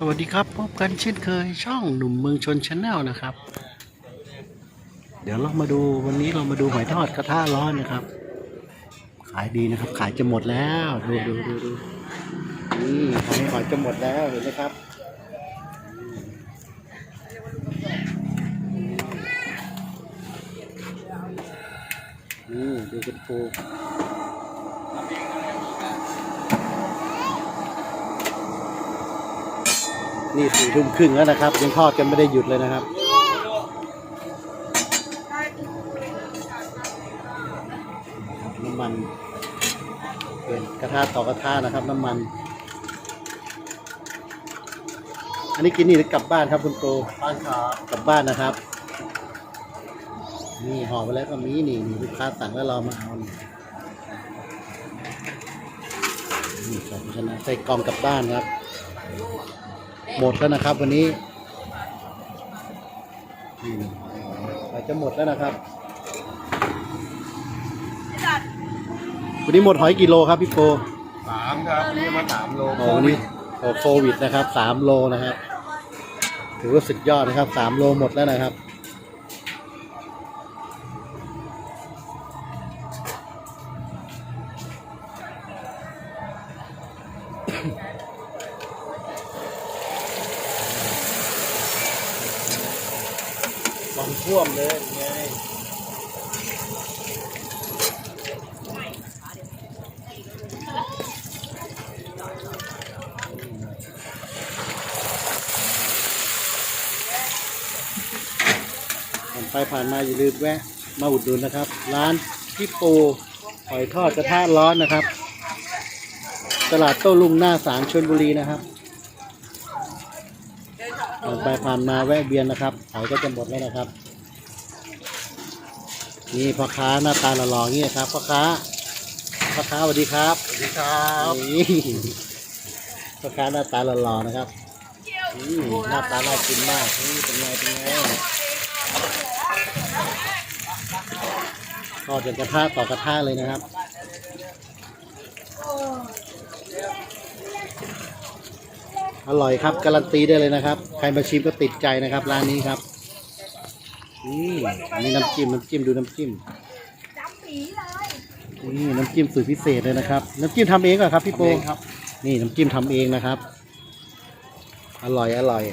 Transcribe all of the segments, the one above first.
สวัสดีครับพบกันเช่นเคยช่องหนุ่มเมืองชนชาแนลนะครับ เดี๋ยวเรามาดูวันนี้เรามาดูหอยทอดกระทะร้อนนะครับ ขายดีนะครับ ขายจะหมดแล้วดูดูดูดูนี่ขายหอยจะหมดแล้วเห็นไหมครับนี่ดูกันปู นี่สี่ทุ่มครึ่งแล้วนะครับ ยังทอดกันไม่ได้หยุดเลยนะครับ น้ำมันเปลี่ยนกระทะต่อกระทะนะครับ น้ำมัน อันนี้กินนี่หรือกลับบ้านครับคุณโตบ้านครับกลับบ้านนะครับ นี่ห่อไปแล้วก็มีนี่นี่ลูกค้าสั่งแล้วเรามาเอานี่นี่ครับชนะใส่กล่องกลับบ้านครับ หมดแล้วนะครับ วันนี้นี่อาจจะหมดแล้วนะครับ วันนี้หมดหอยกี่โลครับพี่โปสามครับนี่มาสามโลโอ้วันนี้โอ้โควิดนะครับสามโลนะครับถือว่าสุดยอดนะครับสามโลหมดแล้วนะครับ ลอง ท่วมเลยไงผ่านไปผ่านมาอย่าลืมแวะ มาอุดหนุนนะครับ ร้านพี่ปูหอยทอดกระทะร้อนนะครับ ตลาดโต้ลุงหน้าสารชนบุรีนะครับผ่านไปผ่านมาแวะเวียนนะครับขายก็จะหมดแล้วนะครับ นี่พ่อค้าหน้าตาหล่อๆอย่างนี้ครับพ่อค้าพ่อค้าสวัสดีครับสวัสดีครับนี่พ่อค้าหน้าตาหล่อๆนะครับอืมหน้าตาน่ากินมากนี่เป็นไงเป็นไงทอดจากกระทะต่อกระทะเลยนะครับอร่อยครับการันตีได้เลยนะครับ ใครมาชิมก็ติดใจนะครับ ร้านนี้ครับ นี่อันนี้น้ำจิ้มน้ำจิ้มดูน้ำจิ้มนี่น้ำจิ้มสูตรพิเศษเลยนะครับ น้ำจิ้มทำเองเหรอครับพี่โปทำเองครับ นี่น้ำจิ้มทำเองนะครับ อร่อยอร่อย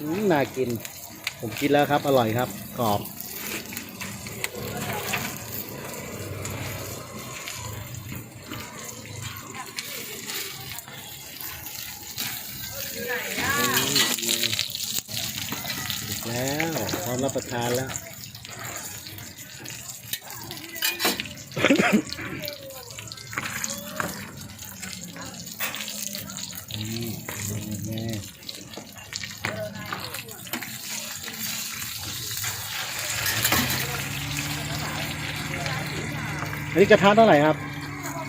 อืมน่ากิน ผมกินแล้วครับ อร่อยครับกรอบ แล้วพร้อมรับประทานแล้วอืมเป็นไงอันนี้กระทะเท่าไหร่ครับ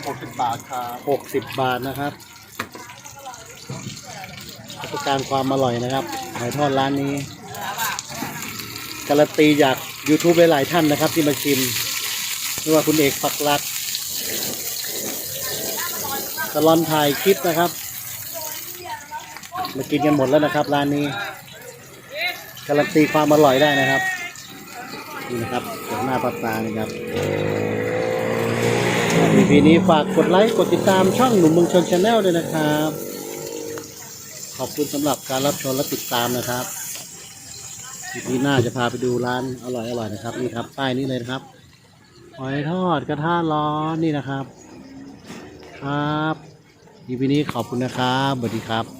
หกสิบบาทครับหกสิบบาทนะครับรับประการความอร่อยนะครับหอยทอดร้านนี้ การันตีจาก YouTube หลายๆท่านนะครับ ที่มาชิมไม่ว่าคุณเอกปักหลักตลอนถ่ายคลิปนะครับ มากินกันหมดแล้วนะครับ ร้านนี้ การันตีความอร่อยได้นะครับ นี่นะครับจากหน้าปัตตานี่ครับ EP นี้ฝากกดไลค์กดติดตามช่องหนุ่มเมืองชนชาแนลด้วยนะครับ ขอบคุณสำหรับการรับชมและติดตามนะครับ ทีหน้าจะพาไปดูร้านอร่อยๆนะครับนี่ครับป้ายนี้เลยนะครับหอยทอดกระทะร้อนนี่นะครับ ครับ EP นี้ขอบคุณนะครับสวัสดีครับ